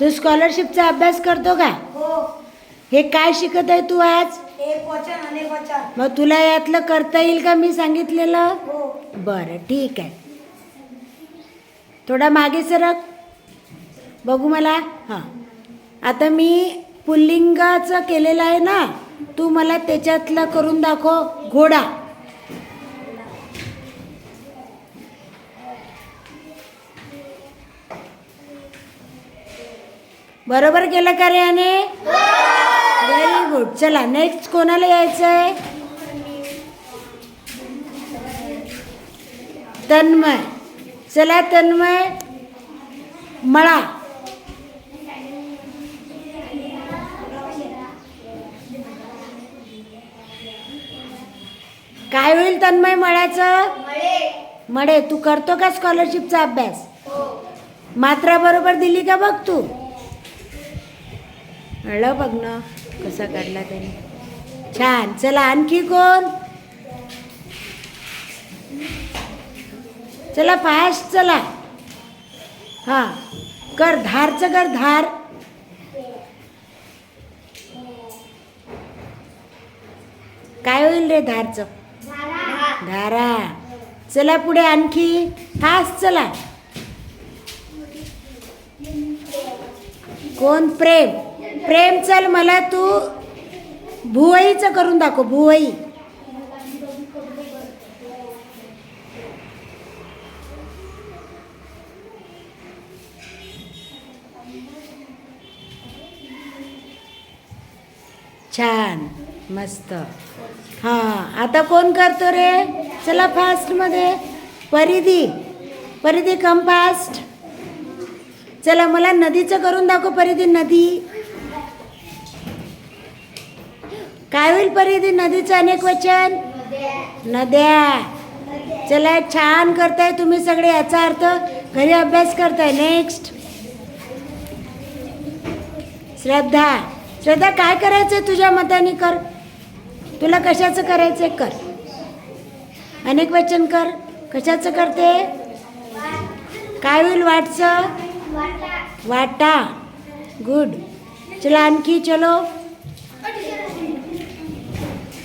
तू स्कॉलरशिपचा अभ्यास करतो का? हो. हे काय शिकत आहे तू आज? एक वचन अनेक वचन. मग तुला यातलं करता येईल का मी सांगितलेलं? हो. बरं ठीक आहे. थोडा मागे सरक. बघू मला. हां. आता मी पुल्लिंगाचं केलेलं आहे ना तू मला त्याच्यातलं करून दाखव. घोडा. बरोबर केलं का रे याने? व्हेरी गुड चला नेक्स्ट कोणाला यायचं आहे तन्मय. चला तन्मय. मळा. काय होईल तन्मय मळ्याचं? मळे. तू करतो का स्कॉलरशिपचा अभ्यास? मात्रा बरोबर दिली का बघ तू? कळलं बघ ना कसा काढला त्याने. छान. चला आणखी कोण? चला फास्ट चला. हां कर धारचं कर धार. काय होईल रे धारचं? धारा. चला पुढे आणखी. फास्ट चला. कोण? प्रेम. प्रेम चल मला तू भुवईचं करून दाखव भुवई छान मस्त. हां आता कोण करतो रे? चला फास्टमध्ये. परिधी परिधी कम फास्ट चला मला नदीचं करून दाखव परिधी नदी. काय होईल परिधी नदीचं अनेक वचन? नद्या. चला छान करताय तुम्ही सगळे याचा अर्थ घरी अभ्यास करताय. नेक्स्ट श्रद्धा. श्रद्धा काय करायचंय तुझ्या मताने कर. तुला कशाचं करायचंय कर. अनेक वचन कर. कशाचं करते? काय होईल वाटचं? वाटा. गुड चला आणखी चलो.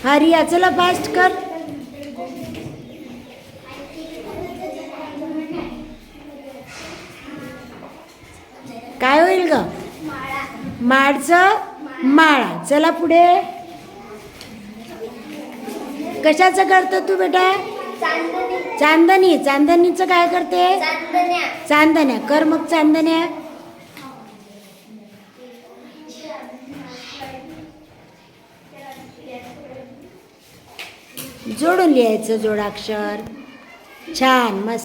हा रिया चला फास्ट कर. काय होईल ग? माडचं माळा. चला पुढे. कशाचं करतो तू बेटा? चांदणी. चांदणीचं काय करते? चांदण्या. कर मग चांदण्या. जोडून लिहायचं जोडाक्षर. छान मस्त.